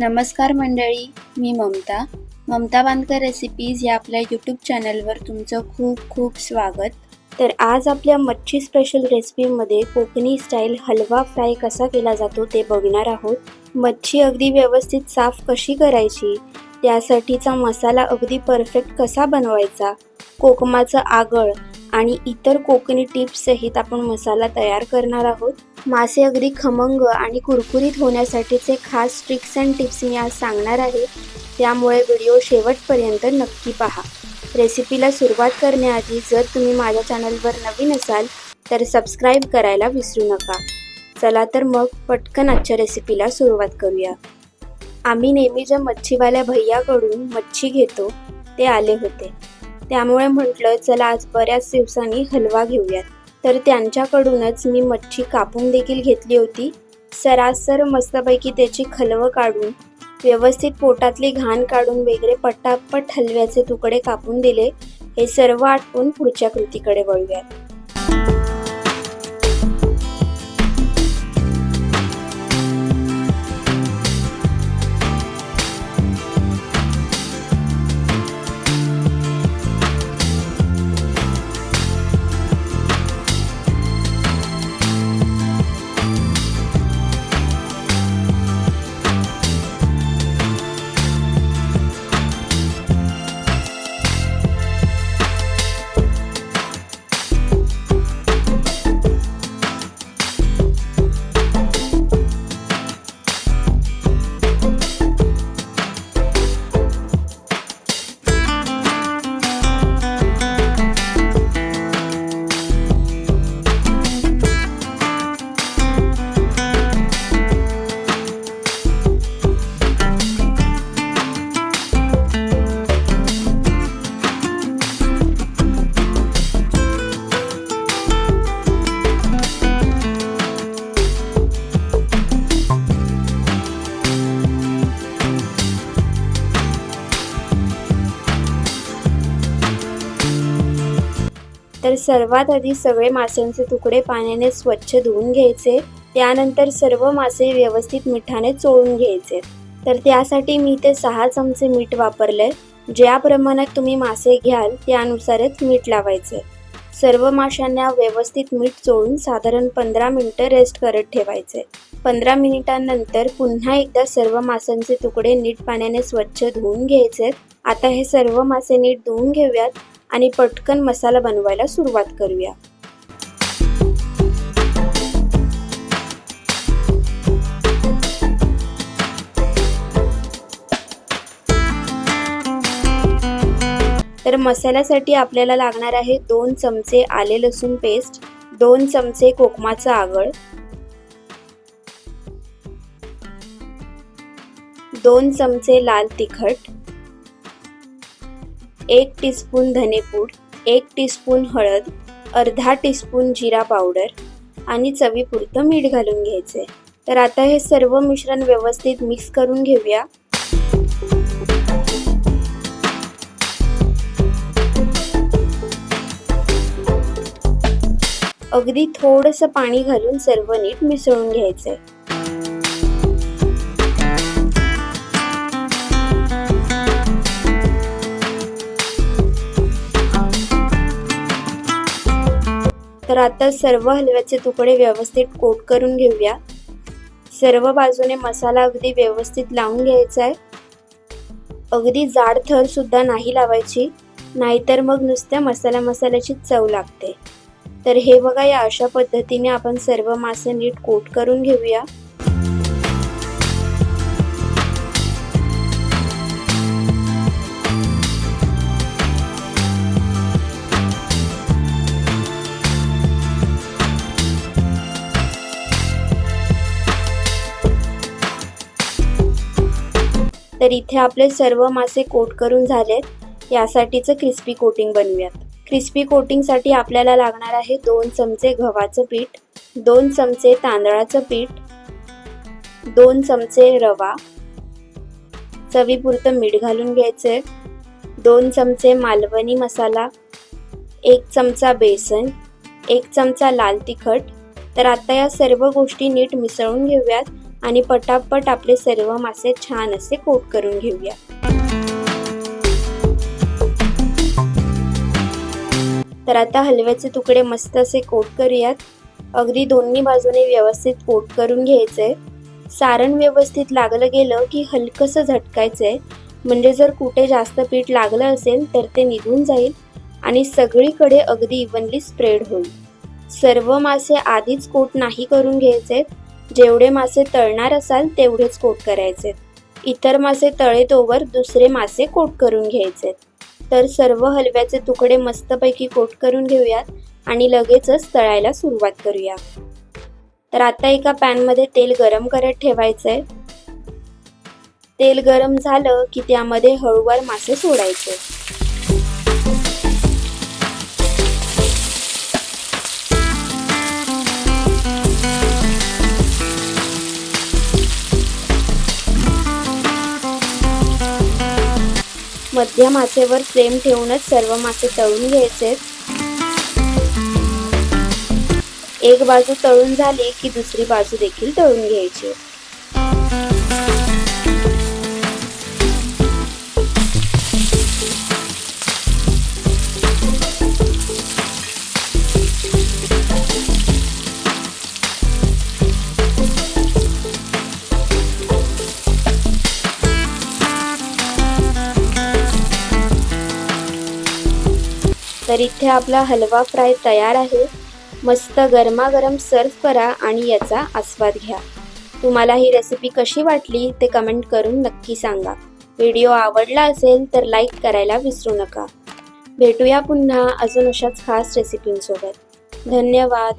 नमस्कार मंडळी मी ममता. ममता बांधकर रेसिपीज या आपल्या यूट्यूब चॅनलवर तुमचं खूप खूप स्वागत. तर आज आपल्या मच्छी स्पेशल रेसिपीमध्ये कोकणी स्टाईल हलवा फ्राय कसा केला जातो ते बघणार आहोत. मच्छी अगदी व्यवस्थित साफ कशी करायची? त्यासाठीचा मसाला अगदी परफेक्ट कसा बनवायचा? कोकमाचं आगळ आणि इतर कोकणी टिप्स सहित आपण मसाला तयार करणार आहोत. मासे अगदी खमंग आणि कुरकुरीत होण्यासाठीचे खास ट्रिक्स अँड टिप्स मी आज सांगणार आहे. त्यामुळे व्हिडिओ शेवटपर्यंत नक्की पहा. रेसिपीला सुरुवात करण्याआधी जर तुम्ही माझ्या चॅनलवर नवीन असाल तर सबस्क्राईब करायला विसरू नका. चला तर मग पटकन आजच्या रेसिपीला सुरुवात करूया. आम्ही नेहमी ज्या मच्छीवाल्या भैयाकडून मच्छी घेतो ते आले होते. त्यामुळे म्हटलं चला आज बऱ्याच दिवसांनी हलवा घेऊयात. तर त्यांच्याकडूनच मी मच्छी कापून देखील घेतली होती. सरासर मस्तपैकी त्याची खलवं काढून व्यवस्थित पोटातली घाण काढून वेगळे पटापट हलव्याचे तुकडे कापून दिले. हे सर्व आटपून पुढच्या कृतीकडे वळूयात. तर सर्वात आधी सगळे माशांचे तुकडे पाण्याने स्वच्छ धुवून घ्यायचे. त्यानंतर सर्व मासे व्यवस्थित मिठाने चोळून घ्यायचे. तर त्यासाठी मी ते सहा चमचे मीठ वापरले ज्या प्रमाणात तुम्ही मासे घ्याल त्यानुसारच मीठ लावायचे. सर्व माशांना व्यवस्थित मीठ चोळून साधारण पंधरा मिनिटं रेस्ट करत ठेवायचे. पंधरा मिनिटांनंतर पुन्हा एकदा सर्व माशांचे तुकडे नीट पाण्याने स्वच्छ धुवून घ्यायचे. आता हे सर्व मासे नीट धुवून घेऊयात. आणि पटकन मसाला बनवायला सुरुवात करूया. तर मसाल्यासाठी आपल्याला लागणार आहे दोन चमचे आले लसूण पेस्ट दोन चमचे कोकमाचं आगळ दोन चमचे लाल तिखट एक टीस्पून धनेपूड एक टीस्पून हळद अर्धा टीस्पून जिरा पावडर आणि चवीपुरतं मीठ घालून घ्यायचे तर आता हे सर्व मिश्रण व्यवस्थित मिक्स करून घेऊया. अगदी थोडंसं पाणी घालून सर्व नीट मिसळून घ्यायचंय. तर आता सर्व हलव्याचे तुकडे व्यवस्थित कोट करून घेऊया. सर्व बाजूने मसाला अगदी व्यवस्थित लावून घ्यायचा आहे. अगदी जाड थर सुद्धा नाही लावायची नाहीतर मग नुसत्या मसाला मसाल्याची चव लागते. तर हे बघा या अशा पद्धतीने आपण सर्व मासे नीट कोट करून घेऊया. तर इथे आपले सर्व मासे कोट करून झालेत. यासाठीचं क्रिस्पी कोटिंग बनवूयात. क्रिस्पी कोटिंगसाठी आपल्याला लागणार आहे दोन चमचे गव्हाचं पीठ दोन चमचे तांदळाचं पीठ दोन चमचे रवा चवीपुरतं मीठ घालून घ्यायचे दोन चमचे मालवणी मसाला एक चमचा बेसन एक चमचा लाल तिखट. तर आता या सर्व गोष्टी नीट मिसळून घेऊयात. आणि पटापट आपले सर्व मासे छान असे कोट करून घेऊया. तर आता हलव्याचे तुकडे मस्त असे कोट करूयात. अगदी दोन्ही बाजूने व्यवस्थित कोट करून घ्यायचंय. सारण व्यवस्थित लागलं गेलं की हलकंसं झटकायचंय. म्हणजे जर कुठे जास्त पीठ लागलं असेल तर ते निघून जाईल आणि सगळीकडे अगदी इव्हनली स्प्रेड होईल. सर्व मासे आधीच कोट नाही करून घ्यायचे जेवढे मासे तळणार असाल तेवढेच कोट करायचे. इतर मासे तळेतोवर दुसरे मासे कोट करून घ्यायचे. तर सर्व हलव्याचे तुकडे मस्तपैकी कोट करून घेऊयात आणि लगेचच तळायला सुरुवात करूया. तर आता एका पॅनमध्ये तेल गरम करत ठेवायचंय. तेल गरम झालं की त्यामध्ये हळूवार मासे सोडायचे. मध्यम आचेवर फ्लेम ठेवूनच सर्व मासे तळून घ्यायचे. एक बाजू तळून झाली की दुसरी बाजू देखील तळून घ्यायची. तर इथे आपला हलवा फ्राय तयार आहे. मस्त गरमागरम सर्व करा आणि याचा आस्वाद घ्या. तुम्हाला ही रेसिपी कशी वाटली ते कमेंट करून नक्की सांगा. व्हिडिओ आवडला असेल तर लाईक करायला विसरू नका. भेटूया पुन्हा अजून अशाच खास रेसिपींसोबत धन्यवाद.